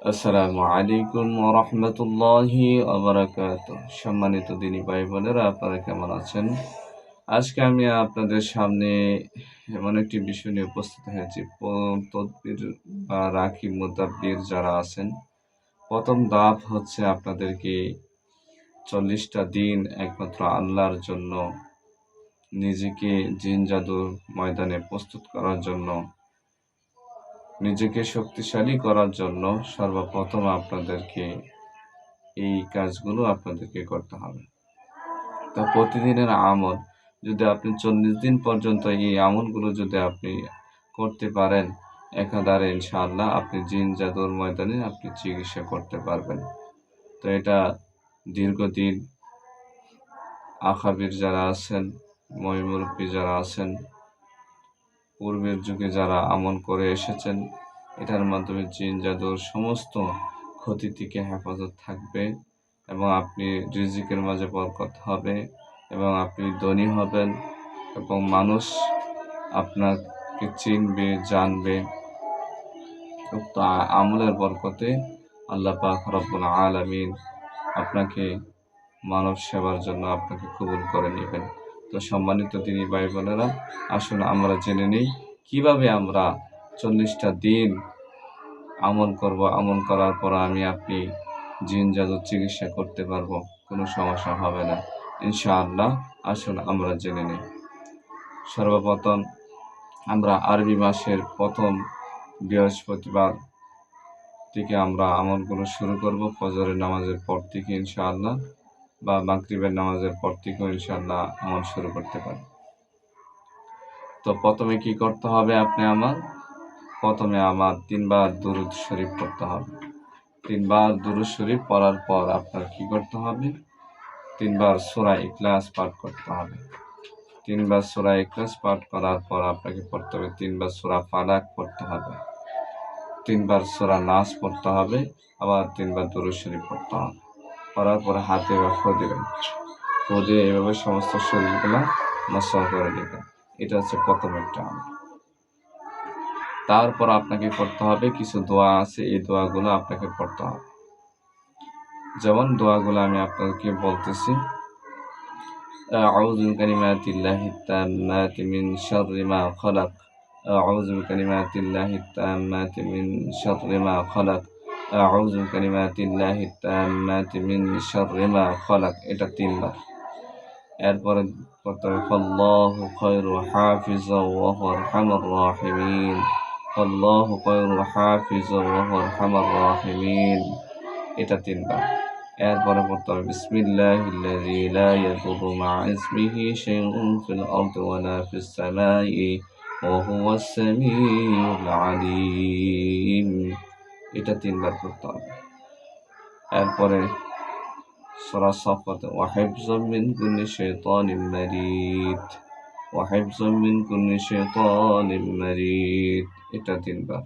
আসসালামু আলাইকুম রহমতুল্লাহি আবরাকাত সম্মানিত দিনী ভাই বোনেরা, আপনারা কেমন আছেন? আজকে আমি আপনাদের সামনে এমন একটি বিষয় নিয়ে উপস্থিত হয়েছি। তদবির বা রাখি মুদাব্বির যারা আছেন, প্রথম ধাপ হচ্ছে আপনাদেরকে চল্লিশটা দিন একমাত্র আল্লাহর জন্য নিজেকে জিন জাদুর ময়দানে প্রস্তুত করার জন্য নিজেকে শক্তিশালী করার জন্য সর্বপ্রথম আপনাদেরকে এই কাজগুলো আপনাদেরকে করতে হবে। তা প্রতিদিনের আমল, যদি আপনি চল্লিশ দিন পর্যন্ত এই আমলগুলো যদি আপনি করতে পারেন, একাধারে ইনশাআল্লাহ আপনি জিন জাদুর ময়দানে আপনি চিকিৎসা করতে পারবেন। তো এটা দীর্ঘদিন আখাবির যারা আছেন মহিমুরব্বী যারা আছেন পূর্বের যুগে যারা আমল করে এসেছেন, এটার মাধ্যমে জিন, জাদুর সমস্ত ক্ষতি থেকে হেফাজত থাকবে এবং আপনি রিজিকের মাঝে বরকত হবে এবং আপনি ধনী হবেন এবং মানুষ আপনাকে চিনবে, জানবে। উক্ত আমলের বরকতে আল্লাহ পাক রব্বুল আলামিন আপনাকে মানব সেবার জন্য আপনাকে কবুল করে নেবেন। তো সম্মানিত তিনি ভাই বোনেরা আসুন আমরা জেনে নিই কীভাবে আমরা চল্লিশটা দিন আমল করব, আমল করার পর আমি আপনি জিন জাদুর চিকিৎসা করতে পারব, কোনো সমস্যা হবে না। ইনশাআল্লাহ, আসুন আমরা জেনে নিই। সর্বপ্রথম আমরা আরবি মাসের প্রথম বৃহস্পতিবার থেকে আমরা আমলগুলো শুরু করব, ফজরের নামাজের পর থেকে ইনশাআল্লাহ। বা মাগরিবের নামাজের পর থেকেও ইনশাআল্লাহ আমল শুরু করতে পারি। তো প্রথমে কি করতে হবে আপনি আমার প্রথমে আমার তিনবার দুরুদ শরীফ পড়তে হবে। তিনবার দুরুদ শরীফ পড়ার পর আপনার কি করতে হবে? তিনবার সূরা ইখলাস পাঠ করতে হবে। তিনবার সূরা ইখলাস পাঠ করার পর আপনাকে পড়তে হবে তিনবার সূরা ফালাক পড়তে হবে। তিনবার সূরা নাস পড়তে হবে, আবার তিনবার দুরুদ শরীফ পড়তে হবে। পড়ার পরে হাতে এভাবে ফু দিবেন ফু দিয়ে এভাবে সমস্ত শরীরগুলো মশা করে দেবেন এটা হচ্ছে প্রথম একটা আমল তারপর আপনাকে করতে হবে কিছু দোয়া আছে এই দোয়াগুলো আপনাকে পড়তে হবে যেমন দোয়াগুলো আমি আপনাদেরকে বলতেছি أعوذ بكلمات الله التامات من شر ما خلق أعوذ بكلمات الله التامات من شر ما خلق أعوذ بكلمات الله التامات من شر ما خلق এটা তিনবার এরপরে করতে হবে فالله خير حافظا وهو أرحم الراحمين فالله خير حافظا وهو أرحم الراحمين এটা তিনবার এরপরে পড়তে হবে বিসমিল্লাহিল্লাযী লা ইয়াদুররু মা ইসমিহি শাইউন ফিল আরদি ওয়ালা ফিস সামাই ওয়া হুয়াস সামিউল আলীম এটা তিনবার করতে হবে। এরপরে সূরা সাফাত ওয়া হিফযাম মিন কুল্লি শাইতানিম মারিদ। ওয়া হিফযাম মিন কুল্লি শাইতানিম মারিদ। এটা তিনবার।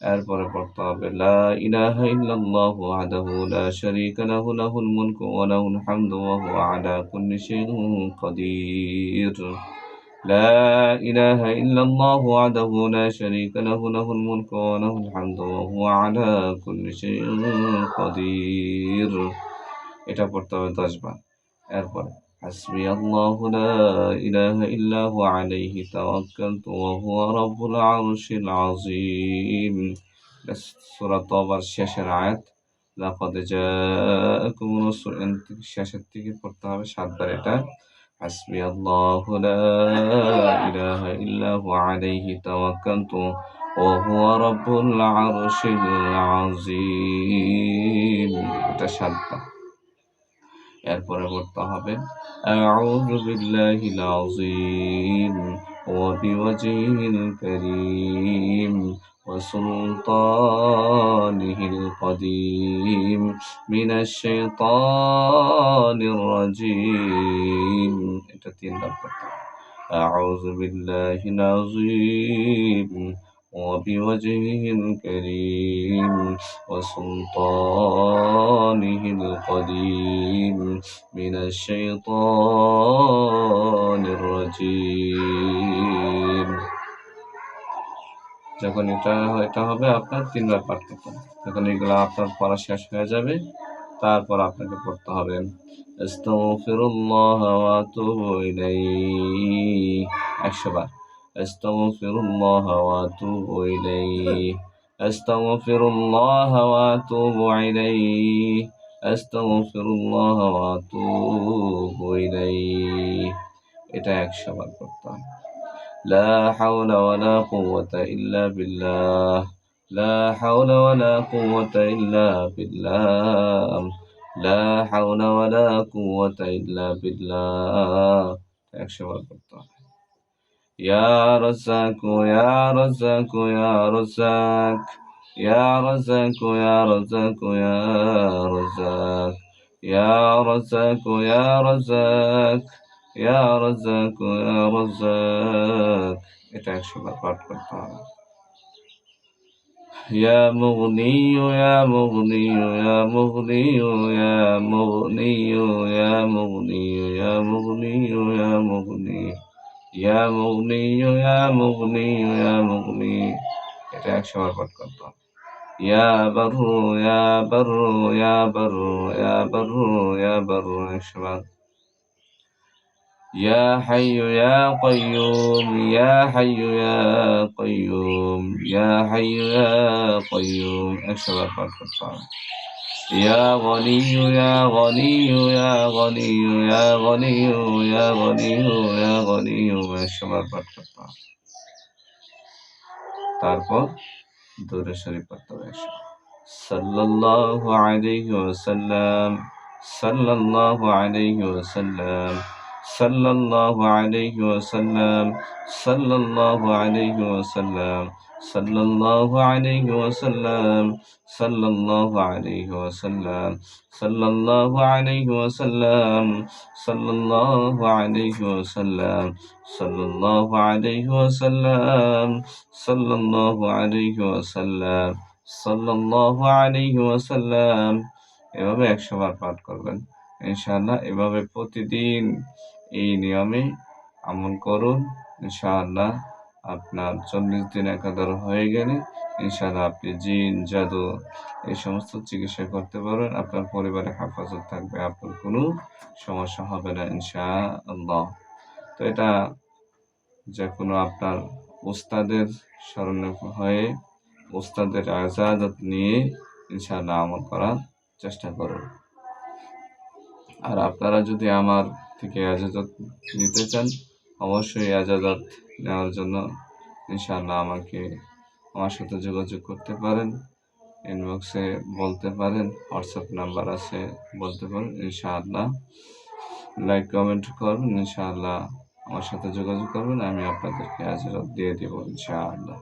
এরপরে পড়তে হবে, লা ইলাহা ইল্লাল্লাহু ওয়াহদাহু লা শারীকা লাহু, লাহুল মুলকু ওয়া লাহুল হামদু ওয়া হুয়া আলা কুল্লি শাইইন কাদির। لا إله إلا الله وحده لا شريك له له الملك وله الحمد وهو على كل شيء قدير এটা পড়তে হবে দশবার এরপরে حسبي الله لا إله إلا هو عليه توكلت وهو رب العرش العظيم سورة طبر শেষের আয়াত لقد جاءكم رسول শেষের থেকে পড়তে হবে সাতবার এটা حسبي الله لا إله إلا هو عليه توكلت وهو رب العرش العظيم এটা সাতবার এরপরে পড়তে হবে أعوذ بالله العظيم وبوجهه الكريم وسلطانه القديم من الشيطان الرجيم. أعوذ بالله العظيم وبوجهه الكريم وسلطانه القديم من الشيطان الرجيم. যখন এটা এটা হবে আপনার তিনবার পাঠ করতে হবে। যখন এগুলো আপনার পড়া শেষ হয়ে যাবে, তারপর আপনাকে পড়তে হবে। একশোবার أستغفر الله وأتوب إليه أستغفر الله وأتوب إليه أستغفر الله وأتوب إليه এটা একশোবার করতে হবে। لا حول ولا قوة إلا بالله لا حول ولا قوة إلا بالله لا حول ولا قوة إلا بالله একশো বার করতে হবে يا رزاق يا رزاق يا رزاق يا رزاق يا رزاق يا رزاق يا رزاق يا رزاق ইয়া রাজ্জাক ইয়া রাজ্জাক এটা একশো পাঠ করতে হবে ইয়া মুগনি ইয়া মুগনি ইয়া মুগনি ইয়া মুগনি ইয়া মুগনি ইয়া মুগনি ইয়া মুগনি ইয়া মুগনি ইয়া ইয়া এটা একশো পাঠ করতে ইয়া বারু ইয়া বারু ইয়া বারু ইয়া বারু ইয়া বারু একশো يا حي يا قيوم يا حي يا قيوم يا حي يا قيوم أشهد أن يا غني يا غني يا غني يا غني يا غني يا غني أشهد أن তারপর দূরে শরীফ পড়তে হবে সাল্লাল্লাহু আলাইহি ওয়াসাল্লাম সাল্লাল্লাহু আলাইহি ওয়াসাল্লাম صلى الله عليه وسلم صلى الله عليه وسلم صلى الله عليه وسلم صلى الله عليه وسلم صلى الله عليه وسلم صلى الله عليه وسلم صلى الله عليه وسلم صلى الله عليه وسلم صلى الله عليه وسلم এভাবে একশো বার পাঠ করবেন ইনশাআল্লাহ এভাবে প্রতিদিন এই নিয়মে আমল করুন। ইনশাআল্লাহ আপনার চল্লিশ দিন একাধার হয়ে গেলে ইনশাআল্লাহ আপনি জিন, জাদু এই সমস্ত চিকিৎসা করতে পারবেন। আপনার পরিবারে হেফাজত থাকবে, আপনার কোনো সমস্যা হবে না ইনশাআল্লাহ। তো এটা যে কোনো আপনার ওস্তাদের স্মরণে হয়ে ওস্তাদের আজাদত নিয়ে ইনশাআল্লাহ আমল করার চেষ্টা করুন। আর আপনারা যদি আমার থেকে এজাজত নিতে চান, অবশ্যই এজাজত নেওয়ার জন্য ইনশাআল্লাহ আমাকে আমার সাথে যোগাযোগ করতে পারেন ইনবক্সে বলতে পারেন হোয়াটসঅ্যাপ নাম্বার আছে বলতে পারেন, ইনশাআল্লাহ লাইক কমেন্ট করবেন, ইনশাআল্লাহ আমার সাথে যোগাযোগ করবেন, আমি আপনাদেরকে এজাজত দিয়ে দেবো ইনশাআল্লাহ।